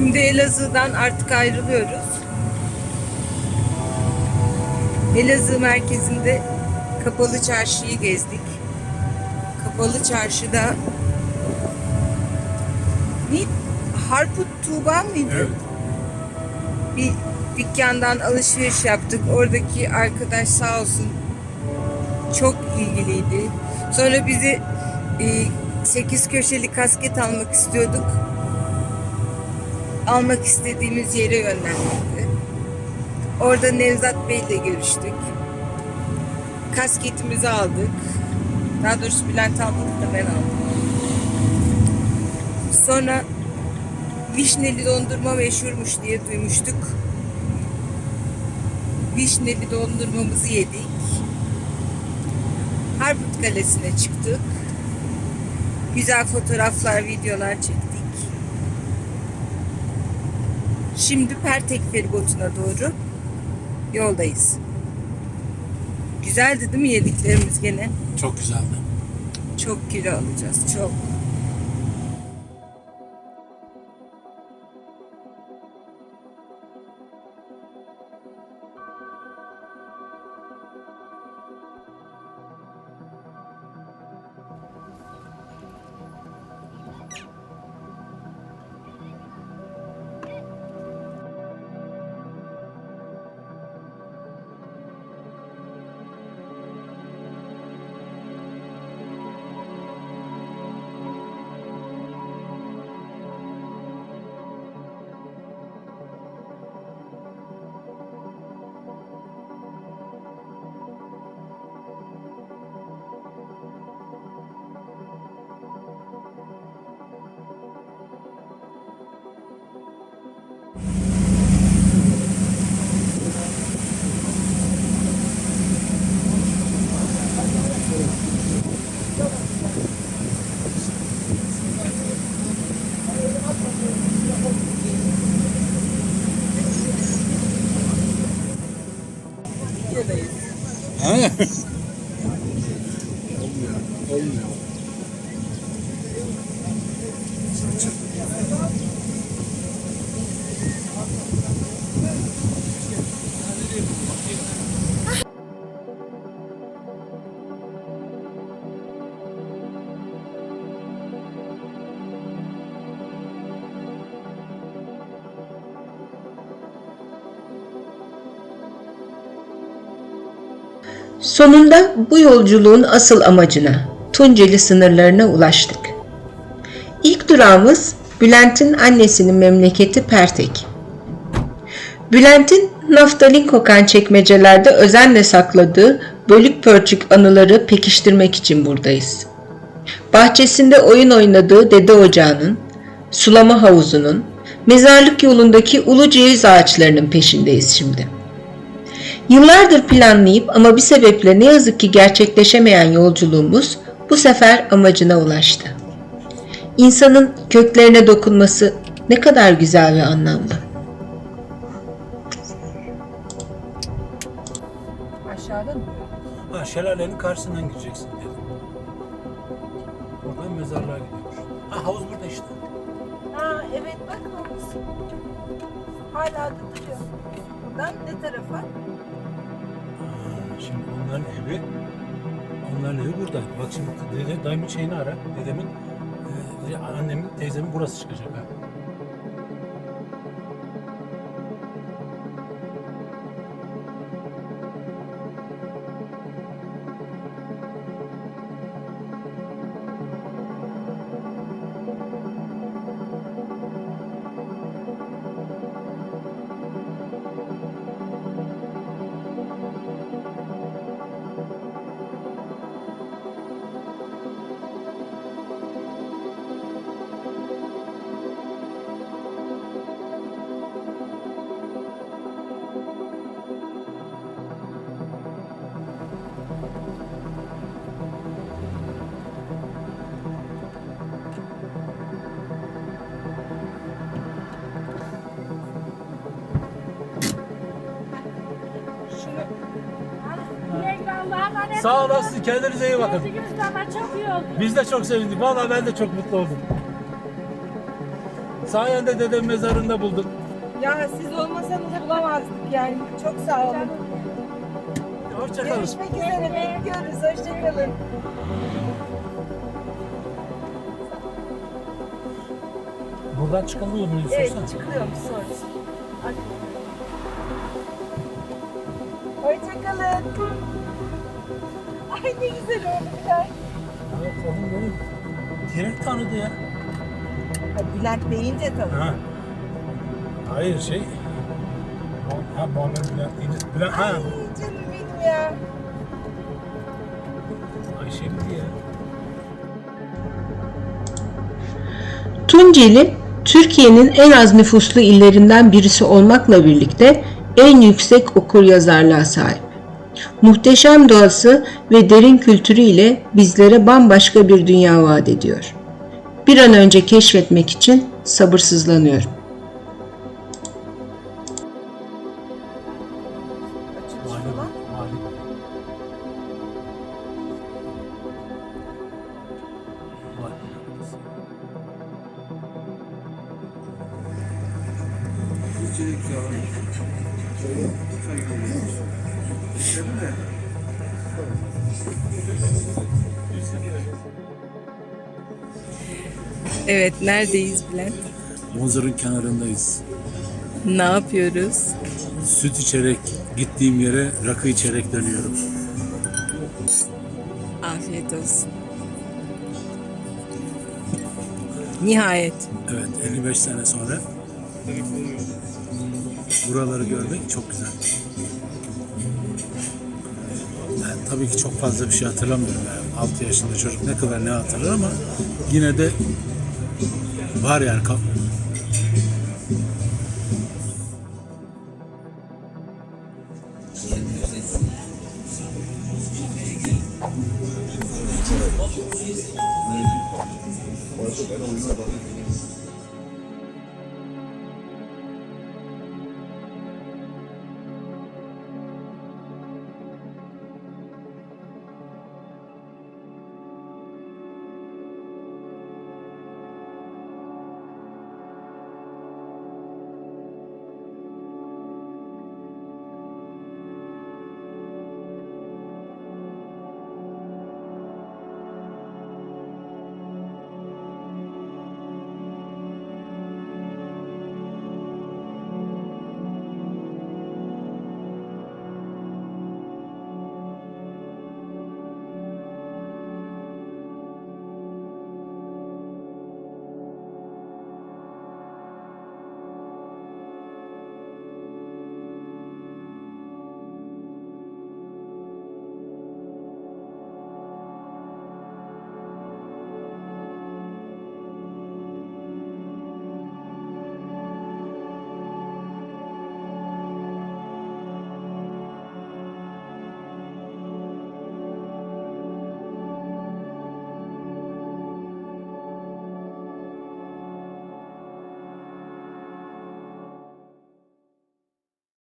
Şimdi Elazığ'dan artık ayrılıyoruz. Elazığ merkezinde Kapalı Çarşı'yı gezdik. Kapalı Çarşı'da ne? Harput Tuğba mıydı? Evet. Bir dükkandan alışveriş yaptık. Oradaki arkadaş sağ olsun çok ilgiliydi. Sonra bizi e, 8 köşeli kasket almak istiyorduk. Almak istediğimiz yere yönlendirdi. Orada Nevzat Bey ile görüştük. Kasketimizi aldık. Daha doğrusu Bülent almadı da ben aldım. Sonra vişneli dondurma meşhurmuş diye duymuştuk. Vişneli dondurmamızı yedik. Harput Kalesi'ne çıktık. Güzel fotoğraflar, videolar çektik. Şimdi Pertek feribotuna doğru yoldayız. Güzeldi değil mi yediklerimiz gene? Çok güzeldi. Çok kilo alacağız, çok. Olmuyor. Olmuyor. Sonunda bu yolculuğun asıl amacına, Tunceli sınırlarına ulaştık. İlk durağımız Bülent'in annesinin memleketi Pertek. Bülent'in naftalin kokan çekmecelerde özenle sakladığı bölük pörçük anıları pekiştirmek için buradayız. Bahçesinde oyun oynadığı dede ocağının, sulama havuzunun, mezarlık yolundaki ulu ceviz ağaçlarının peşindeyiz şimdi. Yıllardır planlayıp ama bir sebeple ne yazık ki gerçekleşemeyen yolculuğumuz bu sefer amacına ulaştı. İnsanın köklerine dokunması ne kadar güzel ve anlamlı. Aşağıda mı? Ha, şelalenin karşısından gireceksin dedim. Buradan mezarlığa gidiyormuş. Ha havuz burada işte. Ha evet bak havuz. Hala duruyor. Buradan ne tarafa? Şimdi onların evi onların evi buradaydı. Bak şimdi dede, dayımın şeyini ara. Dedemin e, annemin teyzemin burası çıkacak ha. Sağ olasın. Kendinize iyi bakın. Çok iyi oldu. Biz de çok sevindik. Vallahi ben de çok mutlu oldum. sayende dedem mezarında buldum. Ya siz olmasanız bulamazdık yani. Çok sağ olun. Hoşçakalın. Görüşmek üzere. Bekliyoruz. Hoşçakalın. Buradan çıkamıyor muyuz? Evet Sorsana. çıkıyormuş sonra. Hadi. Hoşçakalın. Ay ne güzel olmuşlar. Ya kadın beni direkt tanıdı ya. Ha, Bülent deyince tabii. Ha. Hayır şey. Ha Muhammed Bülent deyince. Bülent ha. Ay canım benim ya. Ayşe miydi ya? Tunceli, Türkiye'nin en az nüfuslu illerinden birisi olmakla birlikte en yüksek okuryazarlığa sahip. Muhteşem doğası ve derin kültürü ile bizlere bambaşka bir dünya vaat ediyor. Bir an önce keşfetmek için sabırsızlanıyorum. Falan. vali. Evet, neredeyiz Bülent? Mozar'ın kenarındayız. Ne yapıyoruz? Süt içerek gittiğim yere rakı içerek dönüyorum. Afiyet olsun. Nihayet. Evet 55 sene sonra buraları görmek çok güzel. Tabii ki çok fazla bir şey hatırlamıyorum. Yani 6 yaşında çocuk ne kadar ne hatırlar ama yine de var yani kaf-